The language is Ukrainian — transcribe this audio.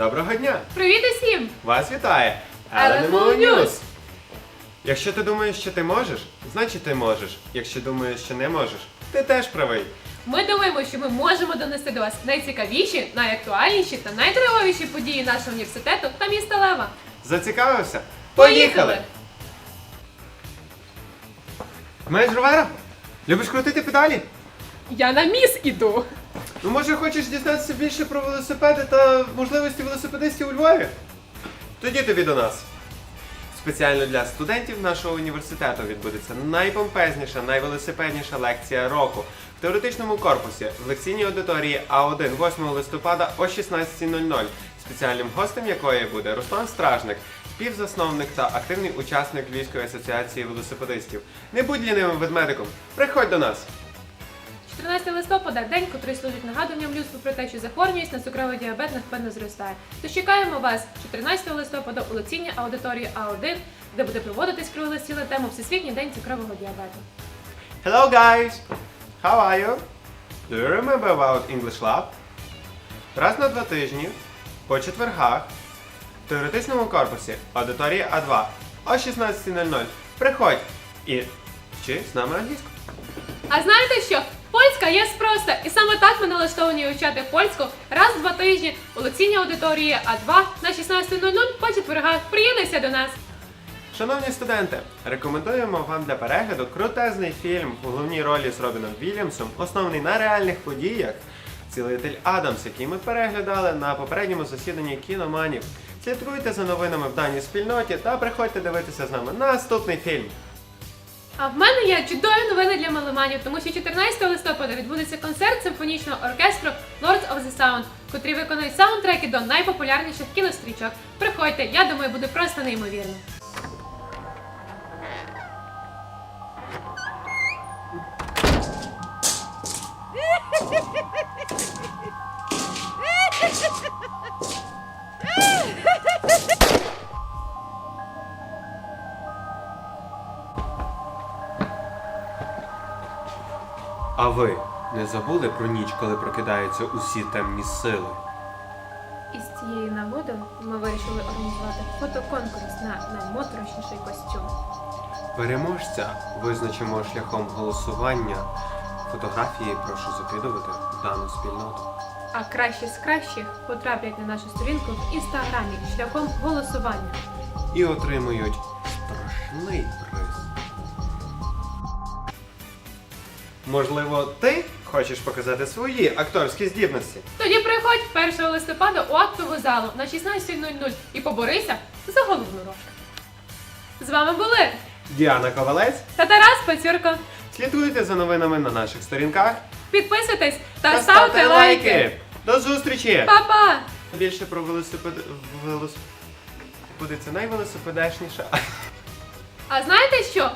Доброго дня! Привіт усім! Вас вітає News. News! Якщо ти думаєш, що ти можеш, значить ти можеш. Якщо думаєш, що не можеш, ти теж правий. Ми думаємо, що ми можемо донести до вас найцікавіші, найактуальніші та найтривовіші події нашого університету та міста Лева. Зацікавився? Поїхали! Маєш ровера? Любиш крутити педалі? Я на міс іду. Ну, може, хочеш дізнатися більше про велосипеди та можливості велосипедистів у Львові? Тоді тобі до нас. Спеціально для студентів нашого університету відбудеться найпомпезніша, найвелосипедніша лекція року в теоретичному корпусі в лекційній аудиторії А1 8 листопада о 16.00, спеціальним гостем якої буде Руслан Стражник, співзасновник та активний учасник Львівської асоціації велосипедистів. Не будь лінивим ведмедиком, приходь до нас! 14 листопада день, котрий служить нагадуванням людству про те, що захворюваність на цукровий діабет невпинно зростає. Тож чекаємо вас 14 листопада у лекційній аудиторії А1, де буде проводитись круглий стіл тему Всесвітній день цукрового діабету. Hello guys! How are you? Do you remember about English Lab? Раз на два тижні, по четвергах, в теоретичному корпусі аудиторії А2 о 16.00. Приходь і вчи з нами англійську. А знаєте що? Польська є спроста, і саме так ми налаштовані вивчати польську раз в два тижні у лекційній аудиторії А2 на 16.00 по четвергах. Приєднуйся до нас! Шановні студенти, рекомендуємо вам для перегляду крутезний фільм у головній ролі з Робіном Вільямсом, оснований на реальних подіях. Цілитель Адамс, який ми переглядали на попередньому засіданні кіноманів. Слідкуйте за новинами в даній спільноті та приходьте дивитися з нами наступний фільм. А в мене є чудові новини для меломанів, тому що 14 листопада відбудеться концерт симфонічного оркестру Lords of the Sound, котрі виконують саундтреки до найпопулярніших кінострічок. Приходьте, я думаю, буде просто неймовірно. А ви не забули про ніч, коли прокидаються усі темні сили? Із цієї нагоди ми вирішили організувати фотоконкурс на наймоторошніший костюм. Переможця визначимо шляхом голосування. Фотографії прошу закидувати в дану спільноту. А кращі з кращих потраплять на нашу сторінку в інстаграмі шляхом голосування. І отримують страшний приз. Можливо, ти хочеш показати свої акторські здібності? Тоді приходь 1 листопада у актову залу на 16.00 і поборися за головну роль. З вами були Діана Ковалець. та Тарас Пацюрко. Слідкуйте за новинами на наших сторінках Підписуйтесь та, ставте лайки. До зустрічі! Па-па! Більше про велосипед... велос... Буде це найвелосипедешніша. А знаєте що? Є.